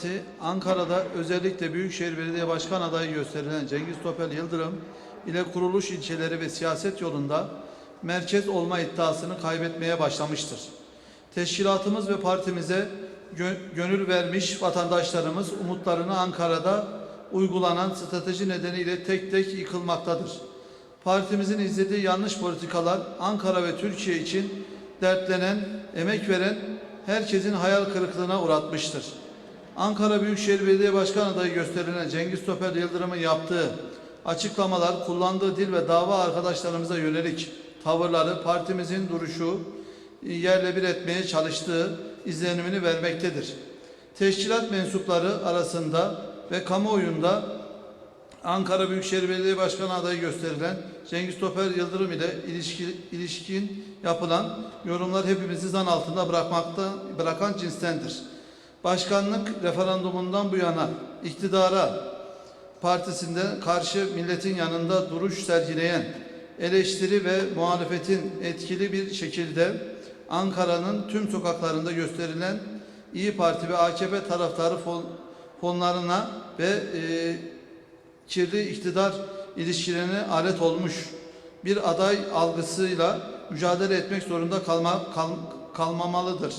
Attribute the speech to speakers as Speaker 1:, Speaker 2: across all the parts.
Speaker 1: Parti Ankara'da özellikle Büyükşehir Belediye Başkan adayı gösterilen Cengiz Topel Yıldırım ile kuruluş ilçeleri ve siyaset yolunda merkez olma iddiasını kaybetmeye başlamıştır. Teşkilatımız ve partimize gö- gönül vermiş vatandaşlarımız umutlarını Ankara'da uygulanan strateji nedeniyle tek tek yıkılmaktadır. Partimizin izlediği yanlış politikalar Ankara ve Türkiye için dertlenen, emek veren herkesin hayal kırıklığına uğratmıştır. Ankara Büyükşehir Belediye Başkan adayı gösterilen Cengiz Topel Yıldırım'ın yaptığı açıklamalar, kullandığı dil ve dava arkadaşlarımıza yönelik tavırları partimizin duruşu yerle bir etmeye çalıştığı izlenimini vermektedir. Teşkilat mensupları arasında ve kamuoyunda Ankara Büyükşehir Belediye Başkanı adayı gösterilen Cengiz Toper Yıldırım ile ilişki, ilişkin yapılan yorumlar hepimizi zan altında bırakmakta bırakan cinstendir. Başkanlık referandumundan bu yana iktidara partisinde karşı milletin yanında duruş sergileyen eleştiri ve muhalefetin etkili bir şekilde Ankara'nın tüm sokaklarında gösterilen İyi Parti ve AKP taraftarı fon, fonlarına ve e, kirli iktidar ilişkilerine alet olmuş bir aday algısıyla mücadele etmek zorunda kalma, kal, kalmamalıdır.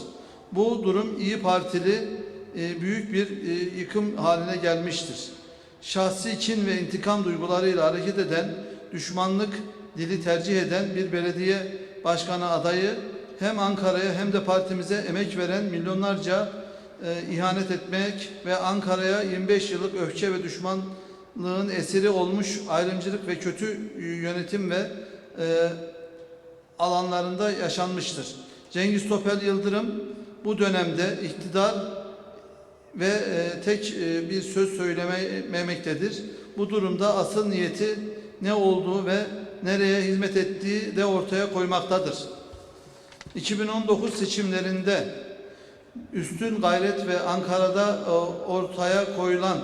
Speaker 1: Bu durum İyi Partili e, büyük bir e, yıkım haline gelmiştir. Şahsi kin ve intikam duygularıyla hareket eden, düşmanlık dili tercih eden bir belediye başkanı adayı hem Ankara'ya hem de partimize emek veren milyonlarca e, ihanet etmek ve Ankara'ya 25 yıllık öfke ve düşmanlığın esiri olmuş ayrımcılık ve kötü yönetim ve e, alanlarında yaşanmıştır. Cengiz Topel Yıldırım bu dönemde iktidar ve e, tek e, bir söz söylememektedir. Bu durumda asıl niyeti ne olduğu ve nereye hizmet ettiği de ortaya koymaktadır. 2019 seçimlerinde üstün gayret ve Ankara'da e, ortaya koyulan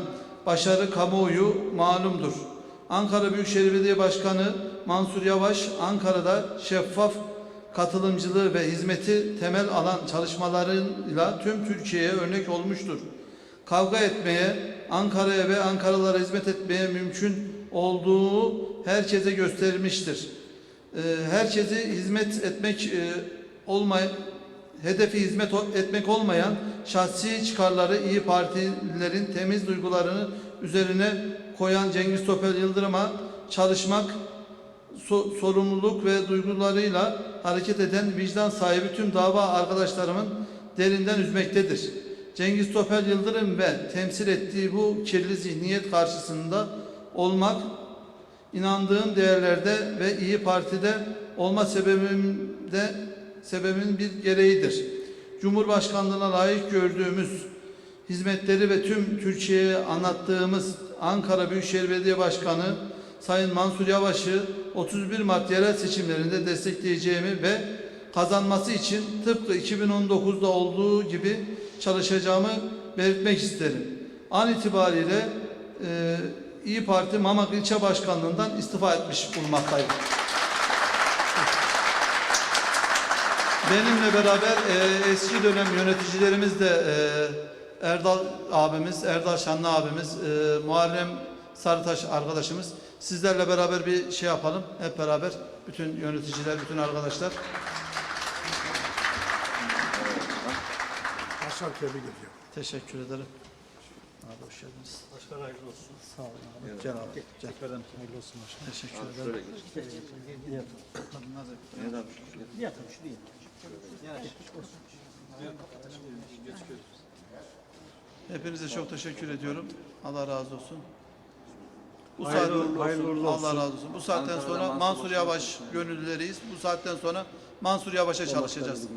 Speaker 1: başarı kamuoyu malumdur. Ankara Büyükşehir Belediye Başkanı Mansur Yavaş Ankara'da şeffaf katılımcılığı ve hizmeti temel alan çalışmalarıyla tüm Türkiye'ye örnek olmuştur. Kavga etmeye, Ankara'ya ve Ankaralılara hizmet etmeye mümkün olduğu herkese gösterilmiştir. Ee, Herkese hizmet etmek e, olmay hedefi hizmet etmek olmayan şahsi çıkarları iyi partilerin temiz duygularını üzerine koyan Cengiz Topel Yıldırım'a çalışmak so- sorumluluk ve duygularıyla hareket eden vicdan sahibi tüm dava arkadaşlarımın derinden üzmektedir. Cengiz Topel Yıldırım ve temsil ettiği bu kirli zihniyet karşısında olmak inandığım değerlerde ve iyi partide olma sebebimde sebebimin bir gereğidir. Cumhurbaşkanlığına layık gördüğümüz hizmetleri ve tüm Türkiye'ye anlattığımız Ankara Büyükşehir Belediye Başkanı Sayın Mansur Yavaş'ı 31 Mart yerel seçimlerinde destekleyeceğimi ve kazanması için tıpkı 2019'da olduğu gibi çalışacağımı belirtmek isterim. An itibariyle e, İyi Parti Mamak İlçe Başkanlığından istifa etmiş bulunmaktayım. Benimle beraber e, eski dönem yöneticilerimiz de e, Erdal abimiz, Erdal Şanlı abimiz, e, Muharrem Sarıtaş arkadaşımız sizlerle beraber bir şey yapalım. Hep beraber bütün yöneticiler, bütün arkadaşlar.
Speaker 2: Başkan tebrik ediyorum.
Speaker 1: Teşekkür ederim. Abi hoş geldiniz.
Speaker 3: Başkan hayırlı olsun.
Speaker 1: Sağ olun abi. Gel abi. Gel.
Speaker 3: Tekrardan hayırlı olsun başkan.
Speaker 1: Teşekkür ederim. Hadi Nazır.
Speaker 3: Yatın şuraya. Yani.
Speaker 1: Hepinize çok teşekkür ediyorum. Allah razı olsun. Bu
Speaker 3: Hayırlı
Speaker 1: saatten-
Speaker 3: uğurlu olsun. Hayırlı uğurlu
Speaker 1: Allah
Speaker 3: olsun.
Speaker 1: razı olsun. Bu saatten sonra Mansur Yavaş gönüllüleriyiz. Bu saatten sonra Mansur Yavaş'a çalışacağız.